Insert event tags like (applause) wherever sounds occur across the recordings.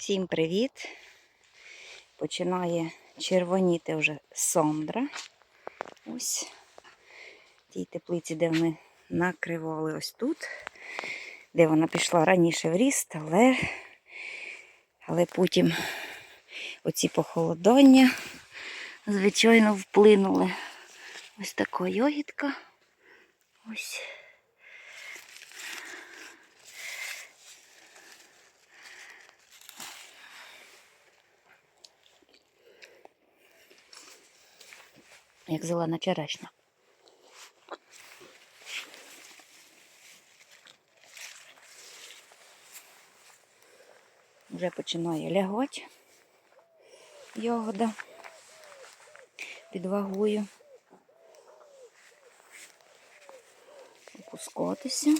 Всім привіт! Починає червоніти вже сондра. Ось в тій теплиці, де ми накривали ось тут, де вона пішла раніше в ріст, але, але потім оці похолодання, звичайно, вплинули. Ось така йогітка. Ось. Як зелена черешня. Вже починає лягати ягода під вагою. Опускатися.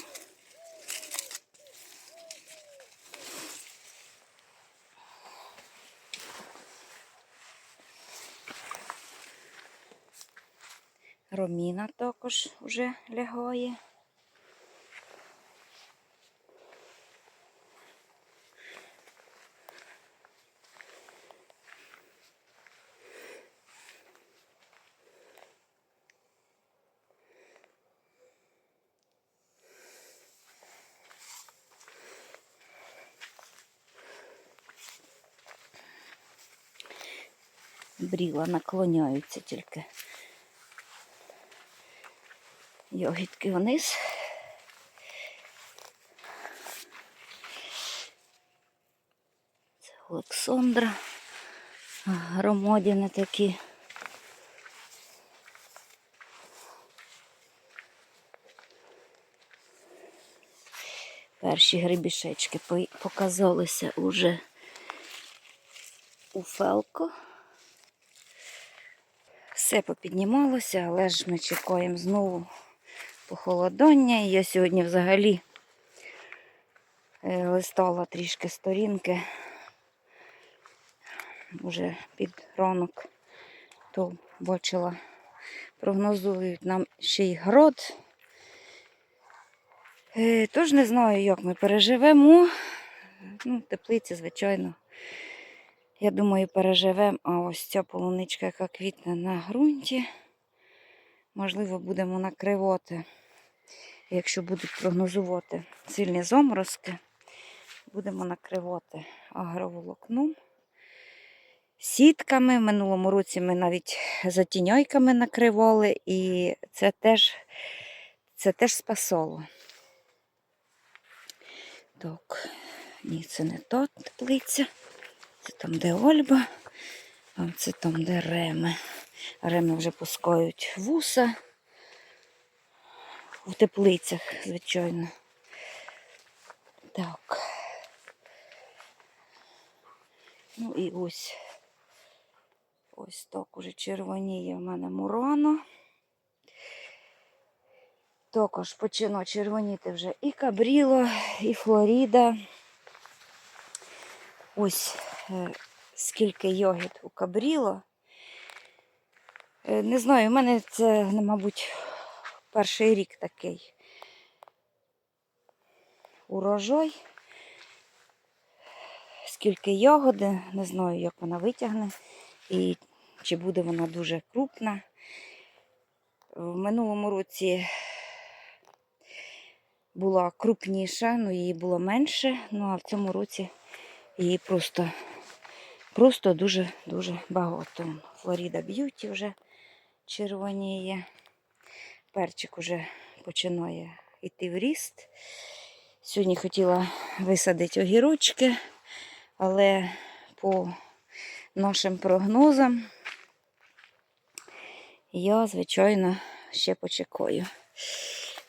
Роміна також вже лягає. Бріла наклоняються тільки. Йогітки вниз. Це Олександра. Громадіни такі. Перші грибішечки показалися уже у фелко. Все попіднімалося, але ж ми чекаємо знову похолодання. І я сьогодні взагалі е, листала трішки сторінки уже під ранок, то бачила, прогнозують нам ще й грод. Е, Тож не знаю, як ми переживемо. Ну, теплиці, звичайно. Я думаю, переживемо, а ось ця полуничка, яка квітне на ґрунті, можливо, будемо накривати. Якщо будуть прогнозувати сильні заморозки, будемо накривати агроволокном. Сітками. В минулому році ми навіть затіньойками накривали, і це теж, це теж спасало. Так, ні, це не та теплиця. Це там, де Ольба, а це там, де Реми. Реми вже пускають вуса в теплицях, звичайно. Так. Ну і ось. Ось так уже червоніє в мене мурано. Також починає червоніти вже і Кабріло, і Флоріда. Ось е, скільки йогіт у Кабріло. Е, Не знаю, у мене це, мабуть, перший рік такий урожай. Скільки ягоди, не знаю, як вона витягне і чи буде вона дуже крупна. В минулому році була крупніша, ну її було менше, ну а в цьому році її просто, просто дуже-дуже багато. Флоріда Б'юті вже червоніє. Перчик уже починає йти в ріст. Сьогодні хотіла висадити огірочки, але по нашим прогнозам я, звичайно, ще почекаю.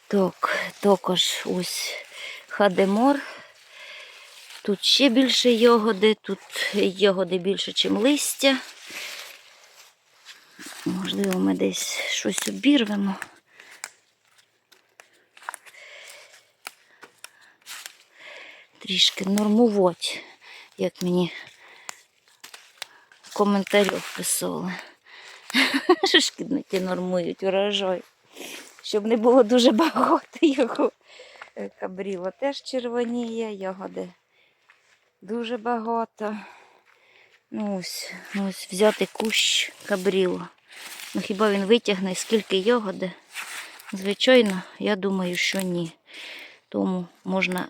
Так, також ось хадемор. Тут ще більше ягоди, тут ягоди більше, ніж листя. Можливо, ми десь щось обірвемо. Трішки нормувати, як мені в коментарях писали. (laughs) Що шкідники нормують урожай, щоб не було дуже багато його. Е, Кабріло теж червоніє, ягоди Дуже багато. Ну, ось, ось взяти кущ кабріло. Ну хіба він витягне скільки ягоди? Звичайно, я думаю, що ні. Тому можна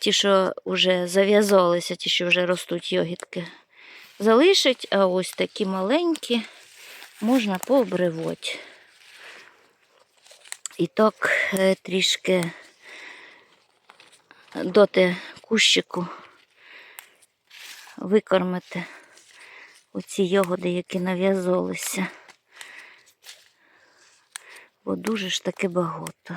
ті, що вже зав'язалися, ті, що вже ростуть йогітки, залишить, а ось такі маленькі можна пообривати. І так е, трішки доти кущику викормити оці ягоди, які нав'язалися. Бо дуже ж таки багато.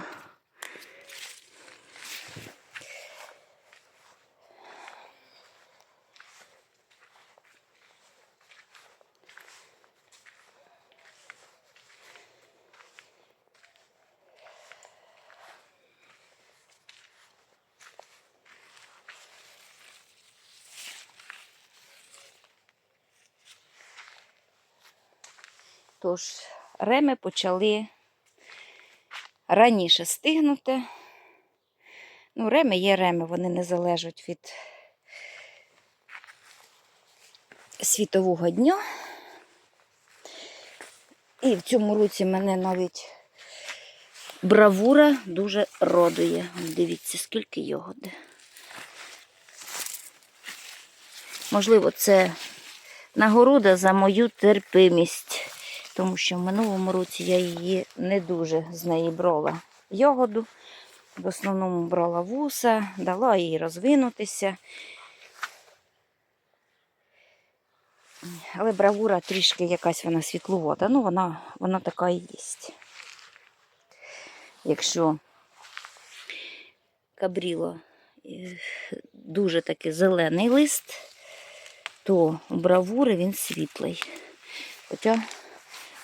Тож, реми почали раніше стигнути. Ну, реми є реми, вони не залежать від світового дня. І в цьому році мене навіть бравура дуже радує. Дивіться, скільки ягоди. Можливо, це нагорода за мою терпимість, тому що в минулому році я її не дуже з неї брала ягоду. В основному брала вуса, дала їй розвинутися. Але бравура трішки якась вона світловата. Ну, вона, вона така і є. Якщо кабріло е, дуже такий зелений лист, то у бравури він світлий. Хоча,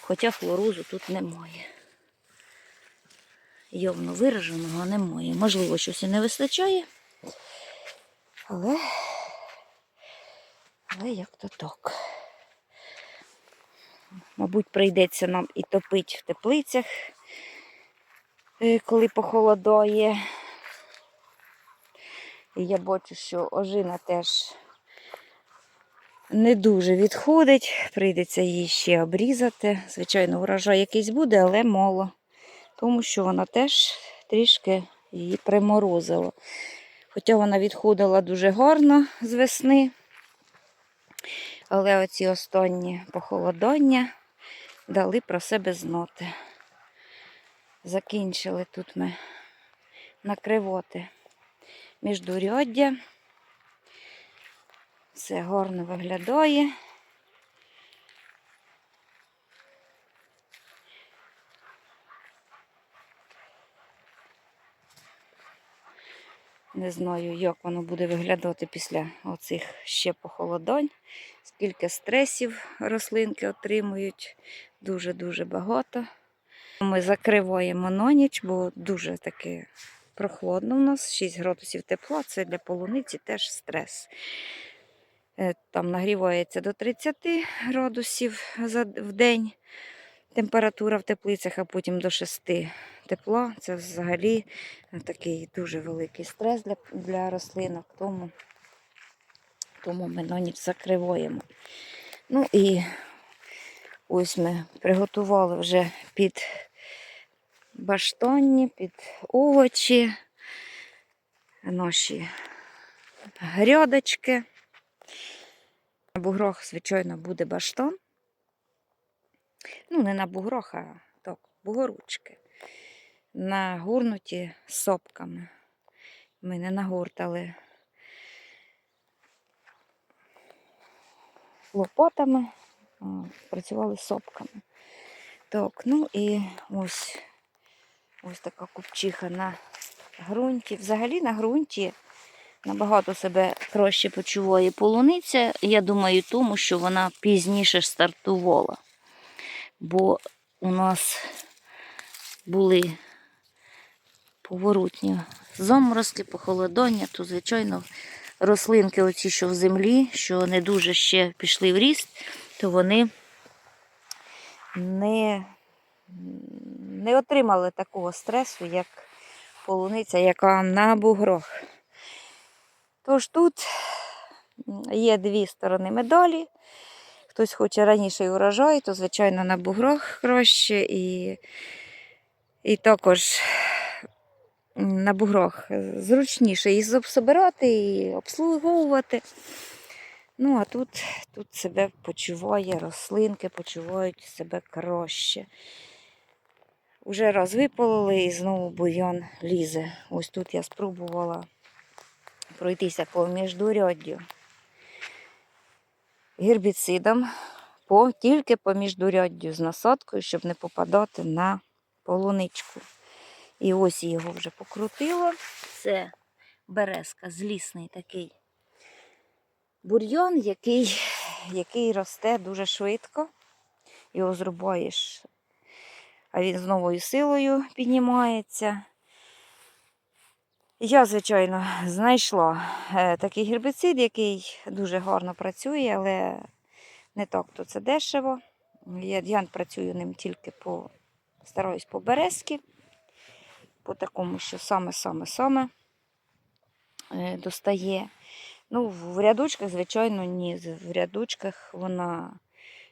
хоча хлорозу тут немає. Явно вираженого немає. Можливо, щось і не вистачає. Але, але як то так. Мабуть, прийдеться нам і топити в теплицях, е, коли похолодає. І я бачу, що ожина теж не дуже відходить. Прийдеться її ще обрізати. Звичайно, урожай якийсь буде, але мало. Тому що вона теж трішки її приморозила. Хоча вона відходила дуже гарно з весни. Але оці останні похолодання дали про себе знати. Закінчили тут ми накривати міждуряддя. Все гарно виглядає. Не знаю, як воно буде виглядати після оцих ще похолодань. Скільки стресів рослинки отримують. Дуже-дуже багато. Ми закриваємо на ніч, бо дуже таки прохладно у нас. 6 градусів тепла. Це для полуниці теж стрес. Е, Там нагрівається до 30 градусів в день температура в теплицях, а потім до 6 тепла. Це взагалі такий дуже великий стрес для, для рослинок, тому, тому ми на ніч закриваємо. Ну і ось ми приготували вже під баштонні, під овочі, наші грядочки. На бугрох, звичайно, буде баштон. Ну, не на бугрох, а так, бугоручки. Нагорнуті сопками. Ми не нагортали лопатами, а працювали сопками. Так, ну і ось, ось така купчиха на ґрунті. Взагалі на ґрунті набагато себе краще почуває полуниця. Я думаю, тому що вона пізніше стартувала. Бо у нас були поворотні заморозки, похолодання, то, звичайно, рослинки, оці, що в землі, що не дуже ще пішли в ріст, то вони не, не отримали такого стресу, як полуниця, яка на бугрох. Тож тут є дві сторони медалі. Хтось хоче раніше урожай, то, звичайно, на буграх краще. І, і також на буграх зручніше і собирати, і обслуговувати. Ну, а тут, тут себе почуває, рослинки почувають себе краще. Уже раз випололи і знову бур'ян лізе. Ось тут я спробувала пройтися по міждуряддю гербіцидом по, тільки по міждуряддю з насадкою, щоб не попадати на полуничку. І ось його вже покрутила. Це березка, злісний такий бур'ян, який, який росте дуже швидко. Його зрубаєш, а він з новою силою піднімається. Я, звичайно, знайшла е, такий гербіцид, який дуже гарно працює, але не так то це дешево. Я, я працюю ним тільки по стараюсь по березки, по такому, що саме-саме-саме е, достає. Ну, в рядочках, звичайно, ні. В рядочках вона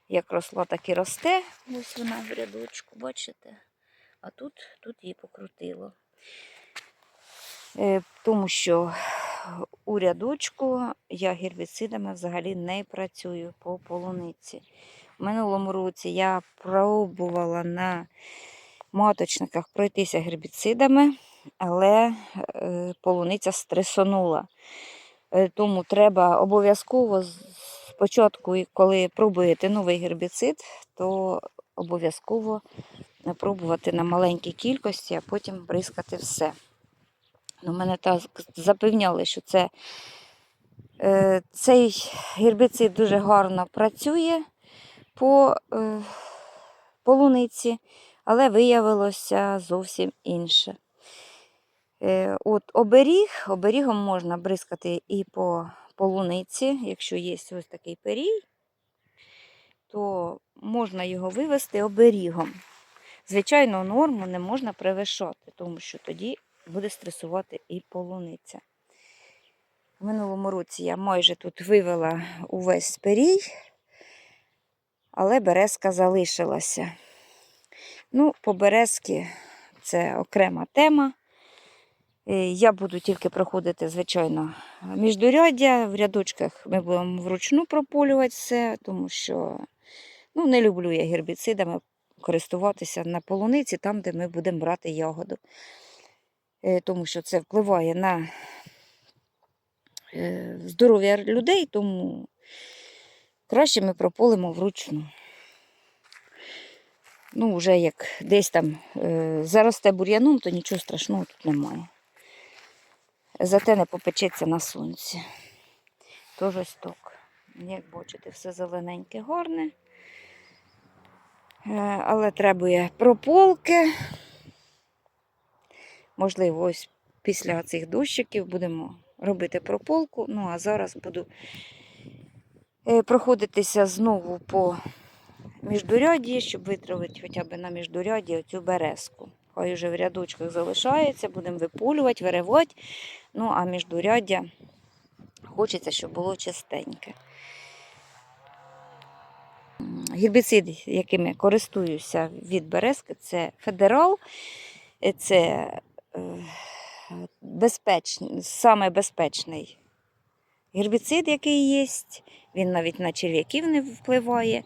як росла, так і росте. Ось вона в рядочку, бачите? А тут, тут її покрутило. Е, Тому що у рядочку я гербіцидами взагалі не працюю по полуниці. В минулому році я пробувала на маточниках пройтися гербіцидами, але е, полуниця стресонула. Е, Тому треба обов'язково спочатку, коли пробуєте новий гербіцид, то обов'язково пробувати на маленькій кількості, а потім бризкати все. Ну, мене так запевняли, що це, е, цей гербіцид дуже гарно працює по е, полуниці, але виявилося зовсім інше. Е, от оберіг, оберігом можна бризкати і по полуниці, якщо є ось такий перій, то можна його вивести оберігом. Звичайно, норму не можна перевищати, тому що тоді буде стресувати і полуниця. В минулому році я майже тут вивела увесь перій, але березка залишилася. Ну, по березки це окрема тема. Е, Я буду тільки проходити, звичайно, міждуряддя. В рядочках ми будемо вручну прополювати все, тому що ну, не люблю я гербіцидами користуватися на полуниці, там, де ми будемо брати ягоду. Е, Тому що це впливає на е, здоров'я людей, тому краще ми прополимо вручну. Ну, вже як десь там е, заросте бур'яном, то нічого страшного тут немає. Зате не попечеться на сонці. Тож ось так. Як бачите, все зелененьке, гарне. Але требує прополки. Можливо, ось після цих дощиків будемо робити прополку. Ну, а зараз буду е, проходитися знову по міждурядді, щоб витравити хоча б на міждурядді оцю березку. Хай вже в рядочках залишається, будемо виполювати, виривати. Ну, а міждуряддя хочеться, щоб було чистеньке. Гербіцид, я користуюся від березки, це федерал. Е, Це безпечний, саме безпечний гербіцид, який є. Він навіть на черв'яків не впливає.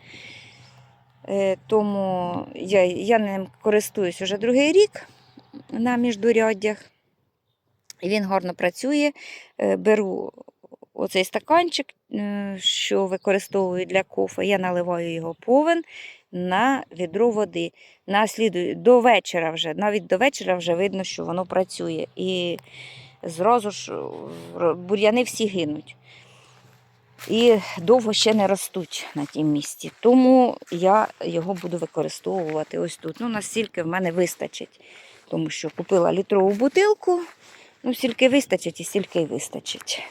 Е, Тому я, я ним користуюсь уже другий рік на міждуряддях. Він гарно працює. Е, Беру оцей стаканчик, е, що використовую для кофе, я наливаю його повен на відро води. Наслідую до вечора вже, навіть до вечора вже видно, що воно працює. І зразу ж бур'яни всі гинуть. І довго ще не ростуть на тім місці. Тому я його буду використовувати ось тут. Ну, настільки в мене вистачить. Тому що купила літрову бутилку, ну, стільки вистачить і стільки й вистачить.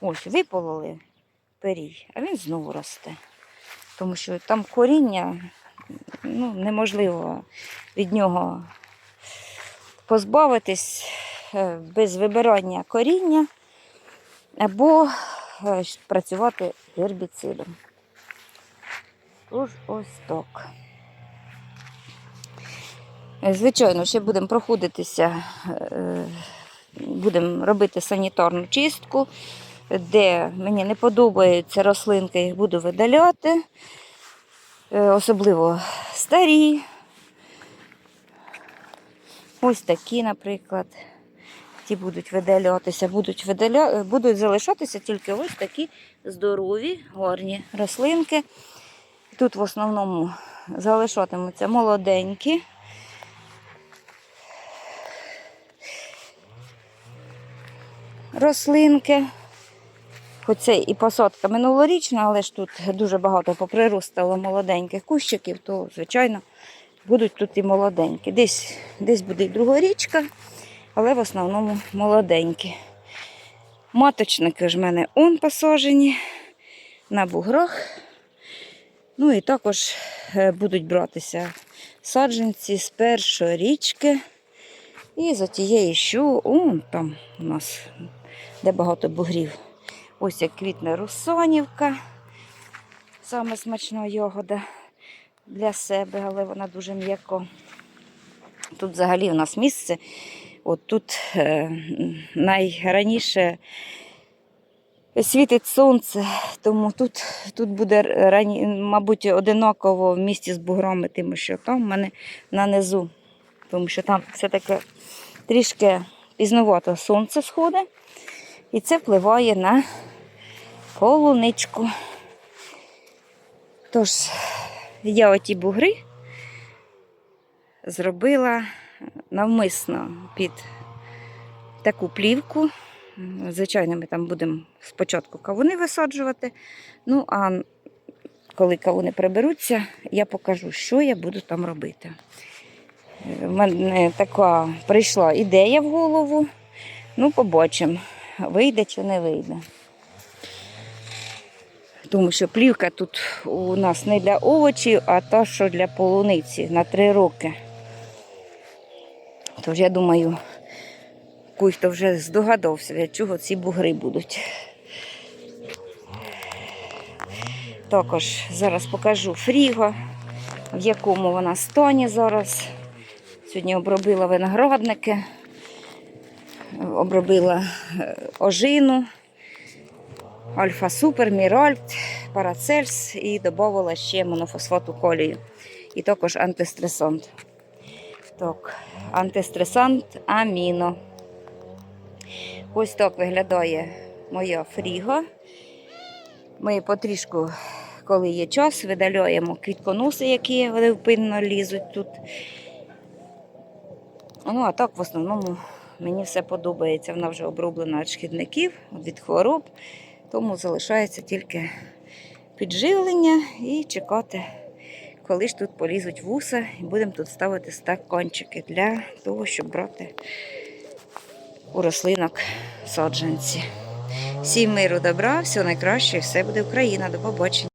Ось, випололи перій, а він знову росте. Тому що там коріння, ну, неможливо від нього позбавитись е, без вибирання коріння. або е, працювати гербіцидом. Тож ось так. Е, Звичайно, ще будемо проходитися, будемо робити санітарну чистку, де мені не подобаються рослинки, їх буду видаляти, Е, особливо старі. Ось такі, наприклад. Ті будуть видалятися, будуть, видаля... будуть залишатися тільки ось такі здорові, гарні рослинки. Тут в основному залишатимуться молоденькі. Рослинки. Хоч це і посадка минулорічна, але ж тут дуже багато поприростало молоденьких кущиків, то, звичайно, будуть тут і молоденькі. Десь, десь буде і другорічка, але в основному молоденькі. Маточники ж в мене он посажені на буграх. Ну і також е, будуть братися саджанці з першої річки. І за тієї, що он там у нас, де багато бугрів. Ось як квітне русонівка. Саме смачна ягода для себе, але вона дуже м'яко. Тут взагалі у нас місце. От тут е, найраніше світить сонце, тому тут, тут буде рані, мабуть, одинаково в місті з буграми, тому що там в мене на низу, тому що там все-таки трішки пізновато сонце сходить, і це впливає на полуничку. Тож, я оті бугри зробила навмисно під таку плівку. Звичайно, ми там будемо спочатку кавуни висаджувати. Ну, а коли кавуни приберуться, я покажу, що я буду там робити. У мене така прийшла ідея в голову. Ну, побачимо, вийде чи не вийде. Тому що плівка тут у нас не для овочів, а та, що для полуниці на три роки. Тож я думаю, хто вже здогадався, від чого ці бугри будуть. Також зараз покажу фріго, в якому вона стані зараз. Сьогодні обробила виноградники, обробила е, ожину, альфа супер, міральт, парацельс і додавала ще монофосфату колію. І також антистресант. Так, антистресант аміно. Ось так виглядає моя фріга. Ми потрішку, коли є час, видаляємо квітконоси, які невпинно лізуть тут. Ну, а так, в основному, мені все подобається. Вона вже оброблена від шкідників, від хвороб, тому залишається тільки підживлення і чекати, коли ж тут полізуть вуса, і будемо тут ставити стаканчики для того, щоб брати у рослинок саджанці. Всім миру добра, всього найкраще, і все буде Україна. До побачення.